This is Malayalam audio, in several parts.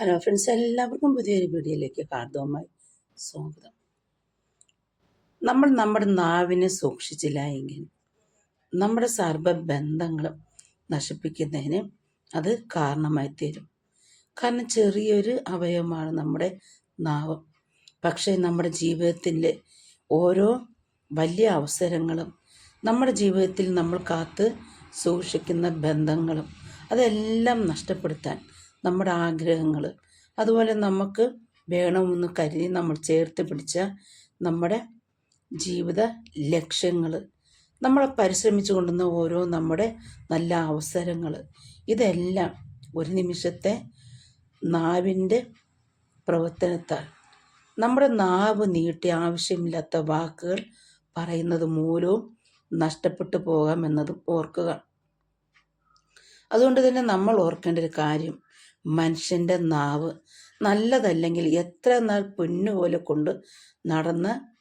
ഹലോ ഫ്രണ്ട്സ് എല്ലാവർക്കും പുതിയൊരു വീഡിയോയിലേക്ക് കാർദവുമായി സ്വാഗതം. നമ്മൾ നമ്മുടെ നാവിനെ സൂക്ഷിച്ചില്ല എങ്കിൽ നമ്മുടെ സർവ ബന്ധങ്ങളും നശിപ്പിക്കുന്നതിന് അത് കാരണമായി തീരും. കാരണം ചെറിയൊരു അവയവമാണ് നമ്മുടെ നാവ്. പക്ഷേ നമ്മുടെ ജീവിതത്തിന്റെ ഓരോ വലിയ അവസരങ്ങളും നമ്മുടെ ജീവിതത്തിൽ നമ്മൾ കാത്ത് സൂക്ഷിക്കുന്ന ബന്ധങ്ങളും അതെല്ലാം നഷ്ടപ്പെടുത്താൻ നമ്മുടെ ആഗ്രഹങ്ങൾ അതുപോലെ നമുക്ക് വേണമെന്ന് കരുതി നമ്മൾ ചേർത്ത് പിടിച്ച നമ്മുടെ ജീവിത ലക്ഷ്യങ്ങൾ നമ്മളെ പരിശ്രമിച്ചു കൊണ്ടുവന്ന ഓരോ നമ്മുടെ നല്ല അവസരങ്ങൾ ഇതെല്ലാം ഒരു നിമിഷത്തെ നാവിന്റെ പ്രവർത്തനത്താൽ. നമ്മുടെ നാവ് നീട്ടി ആവശ്യമില്ലാത്ത വാക്കുകൾ പറയുന്നത് മൂലവും നഷ്ടപ്പെട്ടു പോകാമെന്നതും ഓർക്കുക. അതുകൊണ്ട് തന്നെ നമ്മൾ ഓർക്കേണ്ട ഒരു കാര്യം മനുഷ്യന്റെ നാവ് നല്ലതല്ലെങ്കിൽ എത്ര നാൾ പൊന്നുപോലെ കൊണ്ട് നടന്ന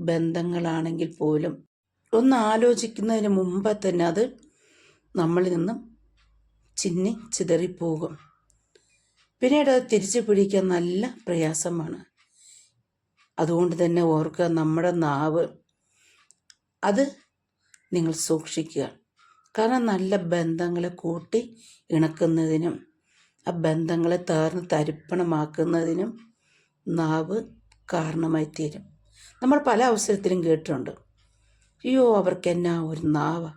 ബന്ധങ്ങളാണെങ്കിൽ പോലും ഒന്ന് ആലോചിക്കുന്നതിന് മുമ്പ് തന്നെ അത് നമ്മളിൽ നിന്നും ചിന്നി ചിതറിപ്പോകും. പിന്നീട് അത് തിരിച്ചു പിടിക്കാൻ നല്ല പ്രയാസമാണ്. അതുകൊണ്ട് തന്നെ ഓർക്കുക നമ്മുടെ നാവ് അത് നിങ്ങൾ സൂക്ഷിക്കുക. കാരണം നല്ല ബന്ധങ്ങളെ കൂട്ടി ഇണക്കുന്നതിനും ആ ബന്ധങ്ങളെ താർന്ന് തരിപ്പണമാക്കുന്നതിനും നാവ് കാരണമായി തീരും നമ്മൾ പല അവസരത്തിലും കേട്ടിട്ടുണ്ട്. അയ്യോ അവർക്ക് എന്നാ ഒരു നാവ്?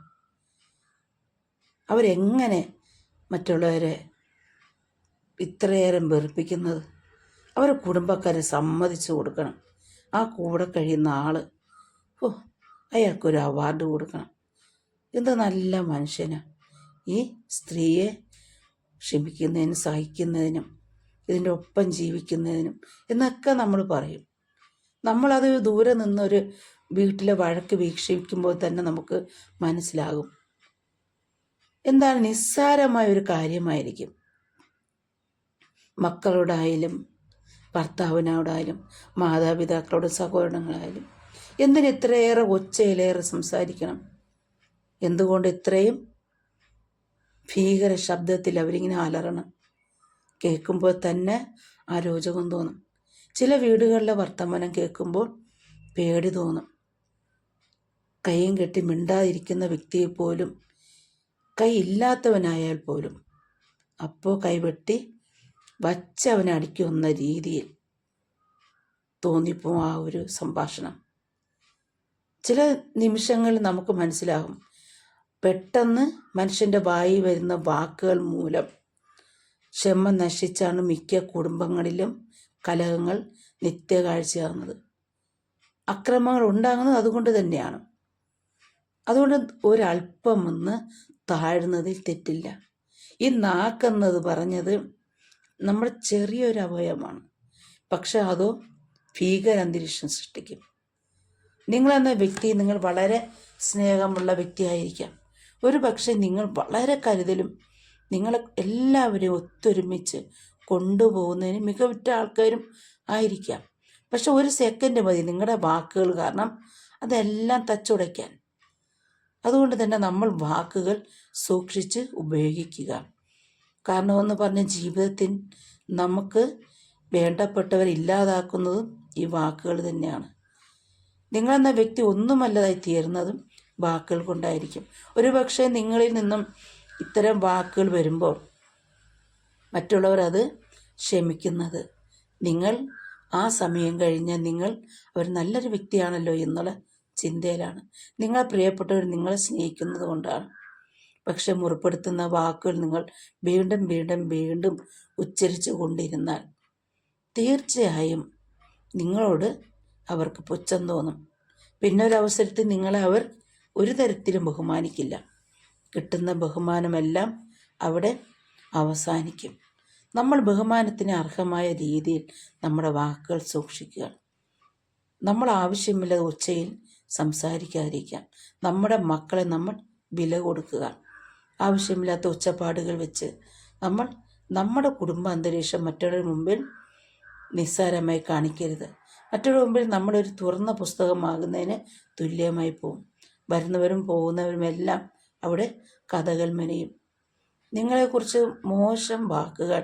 അവരെങ്ങനെ മറ്റുള്ളവരെ ഇത്രയേറെ വെറുപ്പിക്കുന്നത്? അവരുടെ കുടുംബക്കാരെ സമ്മതിച്ചു കൊടുക്കണം. ആ കൂടെ കഴിയുന്ന ആൾ ഓ അയാൾക്കൊരു അവാർഡ് കൊടുക്കണം. എന്ത് നല്ല മനുഷ്യനാണ് ഈ സ്ത്രീയെ ക്ഷമിക്കുന്നതിനും സഹിക്കുന്നതിനും ഇതിന്റെ ഒപ്പം ജീവിക്കുന്നതിനും എന്നൊക്കെ നമ്മൾ പറയും. നമ്മളത് ദൂരെ നിന്നൊരു വീട്ടിലെ വഴക്ക് വീക്ഷിക്കുമ്പോൾ തന്നെ നമുക്ക് മനസ്സിലാകും. എന്താണ് നിസ്സാരമായ ഒരു കാര്യമായിരിക്കും. മക്കളോടായാലും ഭർത്താവിനോടായാലും മാതാപിതാക്കളോടും സഹോദരങ്ങളായാലും എന്തിന് ഇത്രയേറെ ഒച്ചയിലേറെ സംസാരിക്കണം? എന്തുകൊണ്ട് ഇത്രയും ഭീകര ശബ്ദത്തിൽ അവരിങ്ങനെ അലറണം. കേൾക്കുമ്പോൾ തന്നെ അരോചകം തോന്നും. ചില വീടുകളിലെ വർത്തമാനം കേൾക്കുമ്പോൾ പേടി തോന്നും. കൈയും കെട്ടി മിണ്ടാതിരിക്കുന്ന വ്യക്തിയെ പോലും കൈ ഇല്ലാത്തവനായാൽ പോലും. അപ്പോൾ കൈവെട്ടി വച്ചവനെ അടിക്കുന്ന രീതിയിൽ തോന്നിപ്പോ ആ ഒരു സംഭാഷണം. ചില നിമിഷങ്ങളിൽ നമുക്ക് മനസ്സിലാകും. പെട്ടെന്ന് മനുഷ്യന്റെ വായി വരുന്ന വാക്കുകൾ മൂലം ക്ഷമ നശിച്ചാണ് മിക്ക കുടുംബങ്ങളിലും കലഹങ്ങൾ നിത്യകാഴ്ചയാകുന്നത്. അക്രമങ്ങൾ ഉണ്ടാകുന്നത് അതുകൊണ്ട് തന്നെയാണ്. അതുകൊണ്ട് ഒരല്പം ഒന്ന് താഴ്ന്നതിൽ തെറ്റില്ല. ഈ നാക്കെന്നത് പറഞ്ഞത് നമ്മുടെ ചെറിയൊരു അവയവമാണ്. പക്ഷെ അതോ ഭീകര അന്തരീക്ഷം സൃഷ്ടിക്കും. നിങ്ങളെന്ന വ്യക്തി നിങ്ങൾ വളരെ സ്നേഹമുള്ള വ്യക്തിയായിരിക്കാം. ഒരു പക്ഷേ നിങ്ങൾ വളരെ കരുതലും നിങ്ങളെ എല്ലാവരെയും ഒത്തൊരുമിച്ച് കൊണ്ടുപോകുന്നതിന് മികവുറ്റ ആൾക്കാരും ആയിരിക്കാം. പക്ഷെ ഒരു സെക്കൻഡ് മതി നിങ്ങളുടെ വാക്കുകൾ കാരണം അതെല്ലാം തച്ചുടയ്ക്കാൻ. അതുകൊണ്ട് തന്നെ നമ്മൾ വാക്കുകൾ സൂക്ഷിച്ച് ഉപയോഗിക്കുക. കാരണമെന്ന് പറഞ്ഞ ജീവിതത്തിൽ നമുക്ക് വേണ്ടപ്പെട്ടവരില്ലാതാക്കുന്നതും ഈ വാക്കുകൾ തന്നെയാണ്. നിങ്ങളെന്ന വ്യക്തി ഒന്നുമല്ലതായി തീർന്നതും വാക്കുകൾ കൊണ്ടായിരിക്കും. ഒരു പക്ഷേ നിങ്ങളിൽ നിന്നും ഇത്തരം വാക്കുകൾ വരുമ്പോൾ മറ്റുള്ളവർ അത് ക്ഷമിക്കുന്നത്. നിങ്ങൾ ആ സമയം കഴിഞ്ഞ് നിങ്ങൾ അവർ നല്ലൊരു വ്യക്തിയാണല്ലോ എന്നുള്ള ചിന്തയിലാണ്. നിങ്ങളെ പ്രിയപ്പെട്ടവർ നിങ്ങളെ സ്നേഹിക്കുന്നത് കൊണ്ടാണ്. പക്ഷെ മുറിപ്പെടുത്തുന്ന വാക്കുകൾ നിങ്ങൾ വീണ്ടും വീണ്ടും വീണ്ടും ഉച്ചരിച്ചു കൊണ്ടിരുന്നാൽ തീർച്ചയായും നിങ്ങളോട് അവർക്ക് പുച്ഛം തോന്നും. പിന്നെ ഒരു അവസരത്തിൽ നിങ്ങളെ അവർ ഒരു തരത്തിലും ബഹുമാനിക്കില്ല. കിട്ടുന്ന ബഹുമാനമെല്ലാം അവിടെ അവസാനിക്കും. നമ്മൾ ബഹുമാനത്തിന് അർഹമായ രീതിയിൽ നമ്മുടെ വാക്കുകൾ സൂക്ഷിക്കുക. നമ്മൾ ആവശ്യമില്ലാതെ ഉച്ചയിൽ സംസാരിക്കാതിരിക്കുക. നമ്മുടെ മക്കളെ നമ്മൾ വില കൊടുക്കുക. ആവശ്യമില്ലാത്ത ഉച്ചപ്പാടുകൾ വെച്ച് നമ്മൾ നമ്മുടെ കുടുംബ അന്തരീക്ഷം മറ്റുള്ളവരുടെ മുമ്പിൽ നിസ്സാരമായി കാണിക്കരുത്. മറ്റുള്ള മുമ്പിൽ നമ്മളൊരു തുറന്ന പുസ്തകമാകുന്നതിന് തുല്യമായി പോകും വരുന്നവരും പോകുന്നവരും എല്ലാം അവിടെ കഥകൾ മെനയും. നിങ്ങളെക്കുറിച്ച് മോശം വാക്കുകൾ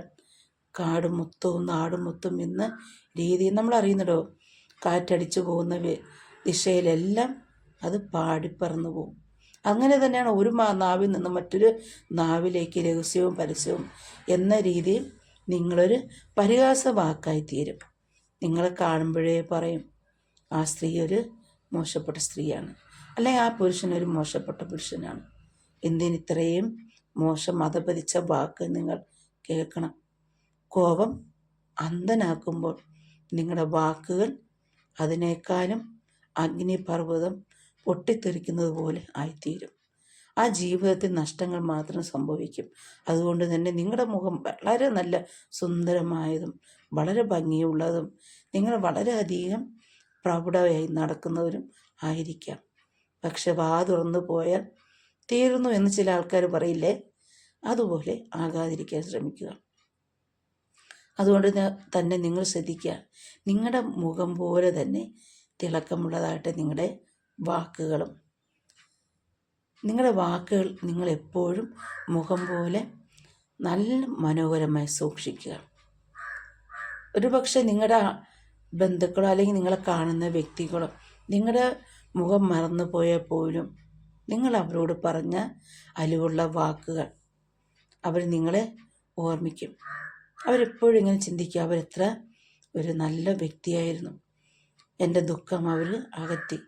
കാടും മുത്തവും നാടും മുത്തും എന്ന രീതിയിൽ നമ്മൾ അറിയുന്നുണ്ടോ? കാറ്റടിച്ചു പോകുന്ന ദിശയിലെല്ലാം അത് പാടിപ്പറന്നു പോകും അങ്ങനെ തന്നെയാണ് ഒരു നാവിൽ നിന്ന് മറ്റൊരു നാവിലേക്ക് രഹസ്യവും പരസ്യവും എന്ന രീതിയിൽ നിങ്ങളൊരു പരിഹാസ വാക്കായി തീരും നിങ്ങളെ കാണുമ്പോഴേ പറയും ആ സ്ത്രീ ഒരു മോശപ്പെട്ട സ്ത്രീയാണ്. അല്ലെങ്കിൽ ആ പുരുഷൻ ഒരു മോശപ്പെട്ട പുരുഷനാണ്. എന്തിന് ഇത്രയും മോശം മതപതിച്ച വാക്ക് നിങ്ങൾ കേൾക്കണം? കോപം അന്ധനാക്കുമ്പോൾ നിങ്ങളുടെ വാക്കുകൾ അതിനേക്കാളും അഗ്നിപർവതം പൊട്ടിത്തെറിക്കുന്നത് പോലെ ആയിത്തീരും. ആ ജീവിതത്തിൽ നഷ്ടങ്ങൾ മാത്രം സംഭവിക്കും. അതുകൊണ്ട് തന്നെ നിങ്ങളുടെ മുഖം വളരെ നല്ല സുന്ദരമായതും വളരെ ഭംഗിയുള്ളതും നിങ്ങൾ വളരെയധികം പ്രൗഢമായി നടക്കുന്നവരും ആയിരിക്കാം. പക്ഷെ വാ തുറന്നു പോയാൽ തീരുന്നു എന്ന് ചില ആൾക്കാർ പറയില്ലേ? അതുപോലെ ആകാതിരിക്കാൻ ശ്രമിക്കുക. അതുകൊണ്ട് തന്നെ നിങ്ങൾ ശ്രദ്ധിക്കുക. നിങ്ങളുടെ മുഖം പോലെ തന്നെ തിളക്കമുള്ളതായിട്ട് നിങ്ങളുടെ വാക്കുകളും. നിങ്ങളുടെ വാക്കുകൾ നിങ്ങൾ എപ്പോഴും മുഖം പോലെ നല്ല മനോഹരമായി സൂക്ഷിക്കുക. ഒരുപക്ഷെ നിങ്ങളുടെ ബന്ധുക്കളോ അല്ലെങ്കിൽ നിങ്ങളെ കാണുന്ന വ്യക്തികളോ നിങ്ങളുടെ മുഖം മറന്നു പോയാൽ പോലും നിങ്ങൾ അവരോട് പറഞ്ഞ അലിവുള്ള വാക്കുകൾ അവർ നിങ്ങളെ ഓർമ്മിക്കും. അവരെപ്പോഴും ഇങ്ങനെ ചിന്തിക്കുക അവരെത്ര ഒരു നല്ല വ്യക്തിയായിരുന്നു. എന്റെ ദുഃഖം അവർ അകറ്റി.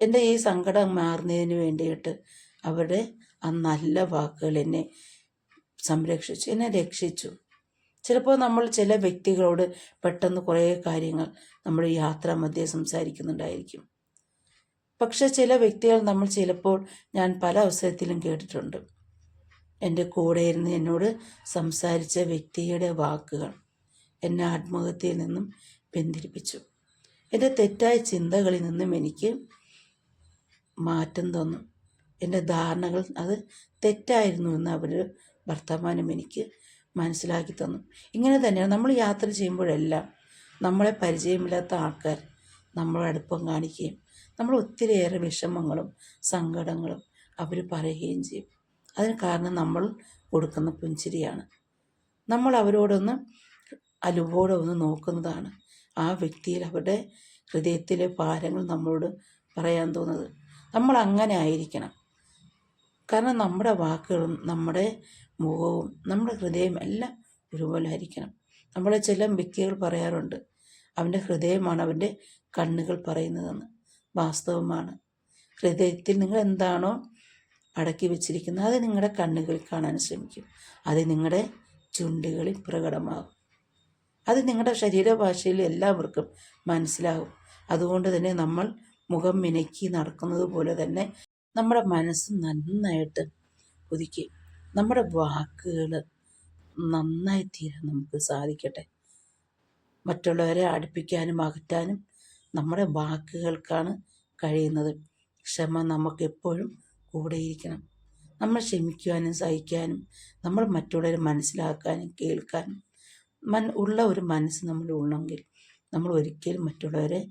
എന്റെ ഈ സങ്കടം മാറുന്നതിന് വേണ്ടിയിട്ട് അവരുടെ ആ നല്ല വാക്കുകൾ എന്നെ സംരക്ഷിച്ചു എന്നെ രക്ഷിച്ചു. ചിലപ്പോൾ നമ്മൾ ചില വ്യക്തികളോട് പെട്ടെന്ന് കുറേ കാര്യങ്ങൾ നമ്മൾ യാത്രാ മധ്യേ സംസാരിക്കുന്നുണ്ടായിരിക്കും. പക്ഷെ ചില വ്യക്തികൾ നമ്മൾ ചിലപ്പോൾ ഞാൻ പല അവസരത്തിലും കേട്ടിട്ടുണ്ട്. എന്റെ കൂടെ ഇരുന്ന് എന്നോട് സംസാരിച്ച വ്യക്തിയുടെ വാക്കുകൾ എന്നെ ആത്മഹത്യയിൽ നിന്നും പിന്തിരിപ്പിച്ചു. എന്റെ തെറ്റായ ചിന്തകളിൽ നിന്നും എനിക്ക് മാറ്റം തന്നു. എന്റെ ധാരണകൾ അത് തെറ്റായിരുന്നു എന്ന് അവർ വർത്തമാനം എനിക്ക് മനസ്സിലാക്കി തന്നു. ഇങ്ങനെ തന്നെയാണ് നമ്മൾ യാത്ര ചെയ്യുമ്പോഴെല്ലാം നമ്മളെ പരിചയമില്ലാത്ത ആൾക്കാർ നമ്മളെ അടുപ്പം കാണിക്കുകയും നമ്മൾ ഒത്തിരിയേറെ വിഷമങ്ങളും സങ്കടങ്ങളും അവർ പറയുകയും ചെയ്യും. അതിന് കാരണം നമ്മൾ കൊടുക്കുന്ന പുഞ്ചിരിയാണ്. നമ്മൾ അവരോടൊന്ന് അലുവോടെ ഒന്ന് നോക്കുന്നതാണ്. ആ വ്യക്തിയിൽ അവരുടെ ഹൃദയത്തിലെ ഭാരങ്ങൾ നമ്മളോട് പറയാൻ തോന്നുന്നത്. നമ്മൾ അങ്ങനെ ആയിരിക്കണം. കാരണം നമ്മുടെ വാക്കുകളും നമ്മുടെ മുഖവും നമ്മുടെ ഹൃദയം എല്ലാം ഒരുപോലെ ആയിരിക്കണം. നമ്മളെ ചില വ്യക്തികൾ പറയാറുണ്ട്. അവന്റെ ഹൃദയമാണ് അവന്റെ കണ്ണുകൾ പറയുന്നതെന്ന്. വാസ്തവമാണ്. ഹൃദയത്തിൽ നിങ്ങൾ എന്താണോ അടക്കി വെച്ചിരിക്കുന്നത് അത് നിങ്ങളുടെ കണ്ണുകളിൽ കാണാൻ ശ്രമിക്കും. അത് നിങ്ങളുടെ ചുണ്ടുകളിൽ പ്രകടമാകും. അത് നിങ്ങളുടെ ശരീരഭാഷയിൽ എല്ലാവർക്കും മനസ്സിലാകും. അതുകൊണ്ട് തന്നെ നമ്മൾ മുഖം മിനക്കി നടക്കുന്നത് പോലെ തന്നെ നമ്മുടെ മനസ്സ് നന്നായിട്ട് പുതുക്കി നമ്മുടെ വാക്കുകൾ നന്നായി തീരാൻ നമുക്ക് സാധിക്കട്ടെ. മറ്റുള്ളവരെ അടുപ്പിക്കാനും അകറ്റാനും നമ്മുടെ വാക്കുകൾക്കാണ് കഴിയുന്നത്. ക്ഷമ നമുക്കെപ്പോഴും കൂടെയിരിക്കണം. നമ്മൾ ക്ഷമിക്കുവാനും സഹിക്കാനും നമ്മൾ മറ്റുള്ളവരെ മനസ്സിലാക്കാനും കേൾക്കാനും മൻ ഉള്ള ഒരു മനസ്സ് നമ്മൾ ഉള്ളെങ്കിൽ നമ്മൾ ഒരിക്കലും മറ്റുള്ളവരെ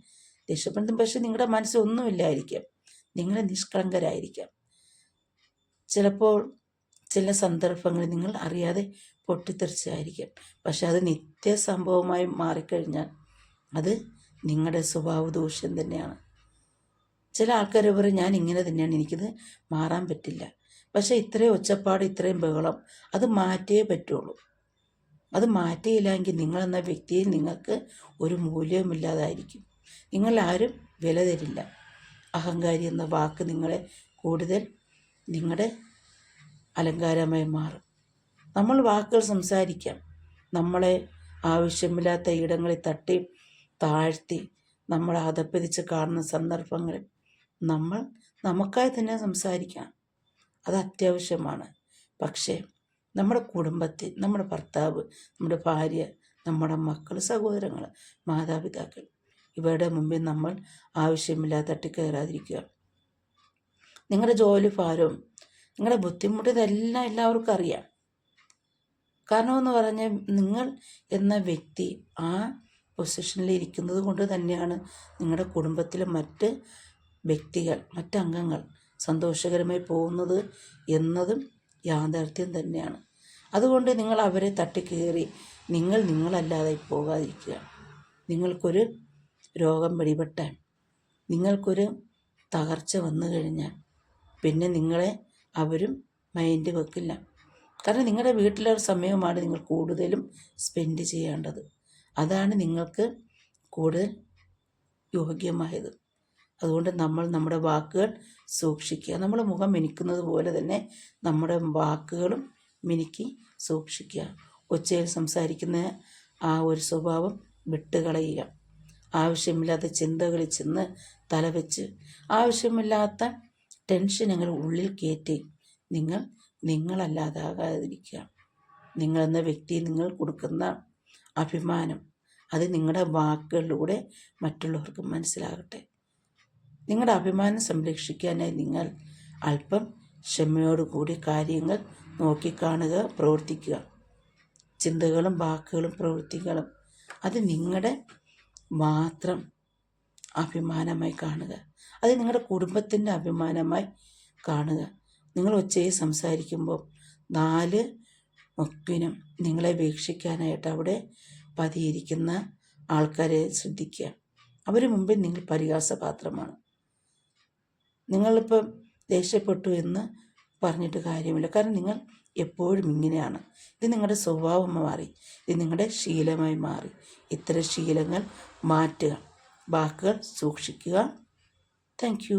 ദേഷ്യപ്പെടുത്തും പക്ഷെ നിങ്ങളുടെ മനസ്സൊന്നുമില്ലായിരിക്കാം നിങ്ങൾ നിഷ്കളങ്കരായിരിക്കാം. ചിലപ്പോൾ ചില സന്ദർഭങ്ങളിൽ നിങ്ങൾ അറിയാതെ പൊട്ടിത്തെറിച്ചായിരിക്കാം പക്ഷെ അത് നിത്യസംഭവമായി മാറിക്കഴിഞ്ഞാൽ അത് നിങ്ങളുടെ സ്വഭാവ ദോഷം തന്നെയാണ്. ചില ആൾക്കാർ പറയും ഞാൻ ഇങ്ങനെ തന്നെയാണ് എനിക്കിത് മാറാൻ പറ്റില്ല. പക്ഷേ ഇത്രയും ഒച്ചപ്പാട് ഇത്രയും ബഹളം അത് മാറ്റേ പറ്റുള്ളൂ. അത് മാറ്റിയില്ലെങ്കിൽ നിങ്ങളെന്ന വ്യക്തിയിൽ നിങ്ങൾക്ക് ഒരു മൂല്യവുമില്ലാതായിരിക്കും. നിങ്ങൾ ആരും വില തരില്ല. അഹങ്കാരി എന്ന വാക്ക് നിങ്ങളെ കൂടുതൽ നിങ്ങളുടെ അലങ്കാരമായി മാറും. നമ്മൾ വാക്കുകൾ സംസാരിക്കാം. നമ്മളെ ആവശ്യമില്ലാത്ത ഇടങ്ങളിൽ തട്ടി താഴ്ത്തി നമ്മൾ അതപ്പതിച്ച് കാണുന്ന സന്ദർഭങ്ങളിൽ നമ്മൾ നമുക്കായി തന്നെ സംസാരിക്കാം. അത് അത്യാവശ്യമാണ്. പക്ഷേ നമ്മുടെ കുടുംബത്തിൽ നമ്മുടെ ഭർത്താവ് നമ്മുടെ ഭാര്യ നമ്മുടെ മക്കൾ സഹോദരങ്ങൾ മാതാപിതാക്കൾ ഇവരുടെ മുമ്പിൽ നമ്മൾ ആവശ്യമില്ലാതെ തട്ടിക്കയറാതിരിക്കുക. നിങ്ങളുടെ ജോലി ഭാരവും നിങ്ങളുടെ ബുദ്ധിമുട്ട് ഇതെല്ലാം എല്ലാവർക്കും അറിയാം. കാരണമെന്ന് പറഞ്ഞാൽ നിങ്ങൾ എന്ന വ്യക്തി ആ പൊസിഷനിൽ ഇരിക്കുന്നത് കൊണ്ട് തന്നെയാണ് നിങ്ങളുടെ കുടുംബത്തിലെ മറ്റ് വ്യക്തികൾ മറ്റംഗങ്ങൾ സന്തോഷകരമായി പോകുന്നത് എന്നതും യാഥാർത്ഥ്യം തന്നെയാണ്. അതുകൊണ്ട് നിങ്ങൾ അവരെ തട്ടിക്കയറി നിങ്ങൾ നിങ്ങളല്ലാതെ പോകാതിരിക്കുക. നിങ്ങൾക്കൊരു രോഗം പിടിപെട്ടാൽ നിങ്ങൾക്കൊരു തകർച്ച വന്നു കഴിഞ്ഞാൽ പിന്നെ നിങ്ങളെ അവരും മൈൻഡ് വെക്കില്ല. കാരണം നിങ്ങളുടെ വീട്ടിലെ സമയമാണ് നിങ്ങൾ കൂടുതലും സ്പെൻഡ് ചെയ്യേണ്ടത്. അതാണ് നിങ്ങൾക്ക് കൂടുതൽ യോഗ്യമായത്. അതുകൊണ്ട് നമ്മൾ നമ്മുടെ വാക്കുകൾ സൂക്ഷിക്കുക. നമ്മൾ മുഖം മിനിക്കുന്നത് പോലെ തന്നെ നമ്മുടെ വാക്കുകളും മിനുക്കി സൂക്ഷിക്കുക. ഒച്ചയിൽ സംസാരിക്കുന്ന ആ ഒരു സ്വഭാവം വിട്ടുകളയുക. ആവശ്യമില്ലാത്ത ചിന്തകളിൽ ചെന്ന് തലവെച്ച് ആവശ്യമില്ലാത്ത ടെൻഷനുകൾ ഉള്ളിൽ കയറ്റി നിങ്ങൾ നിങ്ങളല്ലാതാകാതിരിക്കുക. നിങ്ങളെന്ന വ്യക്തി നിങ്ങൾ കൊടുക്കുന്ന അഭിമാനം. അത് നിങ്ങളുടെ വാക്കുകളിലൂടെ മറ്റുള്ളവർക്ക് മനസ്സിലാകട്ടെ. നിങ്ങളുടെ അഭിമാനം സംരക്ഷിക്കാനായി നിങ്ങൾ അല്പം ക്ഷമയോടുകൂടി കാര്യങ്ങൾ നോക്കിക്കാണുക പ്രവർത്തിക്കുക. ചിന്തകളും വാക്കുകളും പ്രവൃത്തികളും അത് നിങ്ങളുടെ മാത്രം അഭിമാനമായി കാണുക. അത് നിങ്ങളുടെ കുടുംബത്തിന്റെ അഭിമാനമായി കാണുക. നിങ്ങൾ ഒച്ചയെ സംസാരിക്കുമ്പോൾ നാല് മുക്കിനും നിങ്ങളെ വീക്ഷിക്കാനായിട്ട് അവിടെ പതിയിരിക്കുന്ന ആൾക്കാരെ ശ്രദ്ധിക്കുക. അവർ മുമ്പിൽ നിങ്ങൾ പരിഹാസപാത്രമാണ്. നിങ്ങളിപ്പം ദേഷ്യപ്പെട്ടു എന്ന് പറഞ്ഞിട്ട് കാര്യമില്ല. കാരണം നിങ്ങൾ എപ്പോഴും ഇങ്ങനെയാണ്. ഇത് നിങ്ങളുടെ സ്വഭാവം മാറി. ഇത് നിങ്ങളുടെ ശീലമായി മാറി. ഇത്തരം ശീലങ്ങൾ മാറ്റുക. വാക്കുകൾ സൂക്ഷിക്കുക. താങ്ക്